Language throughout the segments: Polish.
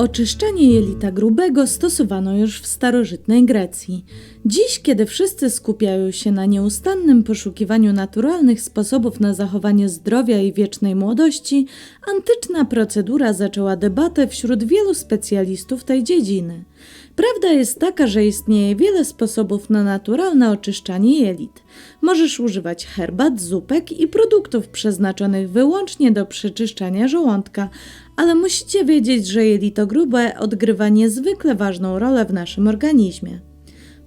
Oczyszczanie jelita grubego stosowano już w starożytnej Grecji. Dziś, kiedy wszyscy skupiają się na nieustannym poszukiwaniu naturalnych sposobów na zachowanie zdrowia i wiecznej młodości, antyczna procedura zaczęła debatę wśród wielu specjalistów tej dziedziny. Prawda jest taka, że istnieje wiele sposobów na naturalne oczyszczanie jelit. Możesz używać herbat, zupek i produktów przeznaczonych wyłącznie do przeczyszczania żołądka, ale musicie wiedzieć, że jelito grube odgrywa niezwykle ważną rolę w naszym organizmie.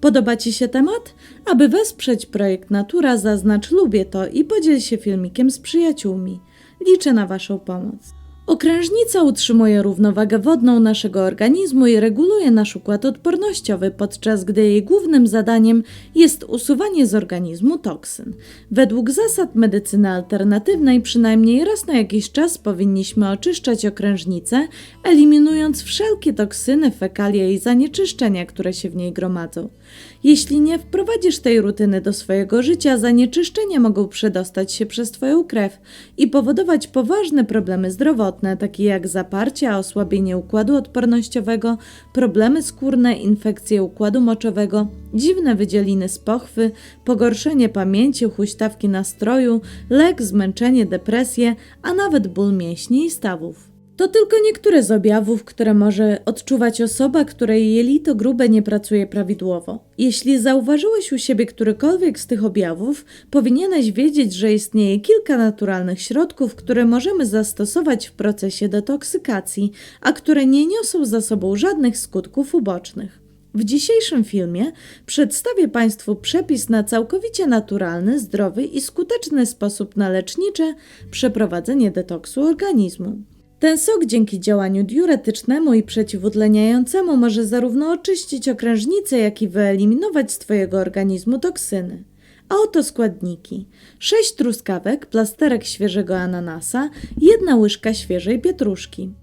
Podoba Ci się temat? Aby wesprzeć projekt Natura, zaznacz lubię to i podziel się filmikiem z przyjaciółmi. Liczę na Waszą pomoc. Okrężnica utrzymuje równowagę wodną naszego organizmu i reguluje nasz układ odpornościowy, podczas gdy jej głównym zadaniem jest usuwanie z organizmu toksyn. Według zasad medycyny alternatywnej przynajmniej raz na jakiś czas powinniśmy oczyszczać okrężnicę, eliminując wszelkie toksyny, fekalia i zanieczyszczenia, które się w niej gromadzą. Jeśli nie wprowadzisz tej rutyny do swojego życia, zanieczyszczenia mogą przedostać się przez Twoją krew i powodować poważne problemy zdrowotne, takie jak zaparcie, osłabienie układu odpornościowego, problemy skórne, infekcje układu moczowego, dziwne wydzieliny z pochwy, pogorszenie pamięci, huśtawki nastroju, lek, zmęczenie, depresję, a nawet ból mięśni i stawów. To tylko niektóre z objawów, które może odczuwać osoba, której jelito grube nie pracuje prawidłowo. Jeśli zauważyłeś u siebie którykolwiek z tych objawów, powinieneś wiedzieć, że istnieje kilka naturalnych środków, które możemy zastosować w procesie detoksykacji, a które nie niosą za sobą żadnych skutków ubocznych. W dzisiejszym filmie przedstawię Państwu przepis na całkowicie naturalny, zdrowy i skuteczny sposób na lecznicze przeprowadzenie detoksu organizmu. Ten sok dzięki działaniu diuretycznemu i przeciwutleniającemu może zarówno oczyścić okrężnicę, jak i wyeliminować z Twojego organizmu toksyny. A oto składniki: 6 truskawek, plasterek świeżego ananasa, jedna łyżka świeżej pietruszki.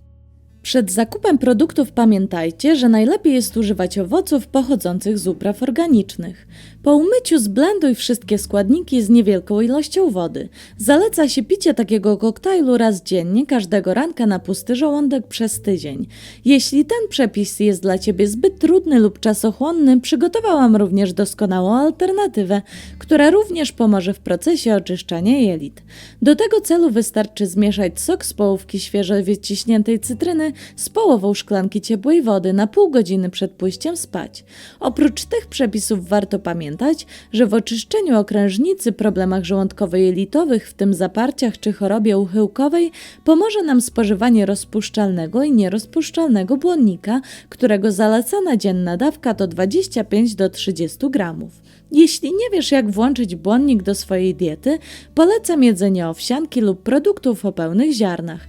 Przed zakupem produktów pamiętajcie, że najlepiej jest używać owoców pochodzących z upraw organicznych. Po umyciu zblenduj wszystkie składniki z niewielką ilością wody. Zaleca się picie takiego koktajlu raz dziennie, każdego ranka na pusty żołądek przez tydzień. Jeśli ten przepis jest dla Ciebie zbyt trudny lub czasochłonny, przygotowałam również doskonałą alternatywę, która również pomoże w procesie oczyszczania jelit. Do tego celu wystarczy zmieszać sok z połówki świeżo wyciśniętej cytryny z połową szklanki ciepłej wody na pół godziny przed pójściem spać. Oprócz tych przepisów warto pamiętać, że w oczyszczeniu okrężnicy, problemach żołądkowo-jelitowych, w tym zaparciach czy chorobie uchyłkowej, pomoże nam spożywanie rozpuszczalnego i nierozpuszczalnego błonnika, którego zalecana dzienna dawka to 25 do 30 gramów. Jeśli nie wiesz, jak włączyć błonnik do swojej diety, polecam jedzenie owsianki lub produktów o pełnych ziarnach.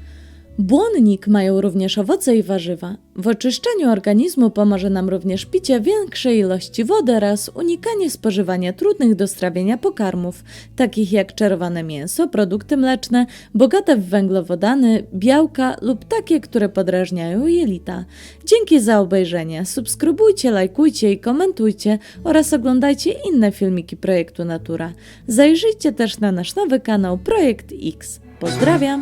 Błonnik mają również owoce i warzywa. W oczyszczeniu organizmu pomoże nam również picie większej ilości wody oraz unikanie spożywania trudnych do strawienia pokarmów, takich jak czarowane mięso, produkty mleczne, bogate w węglowodany, białka lub takie, które podrażniają jelita. Dzięki za obejrzenie. Subskrybujcie, lajkujcie i komentujcie oraz oglądajcie inne filmiki projektu Natura. Zajrzyjcie też na nasz nowy kanał Projekt X. Pozdrawiam!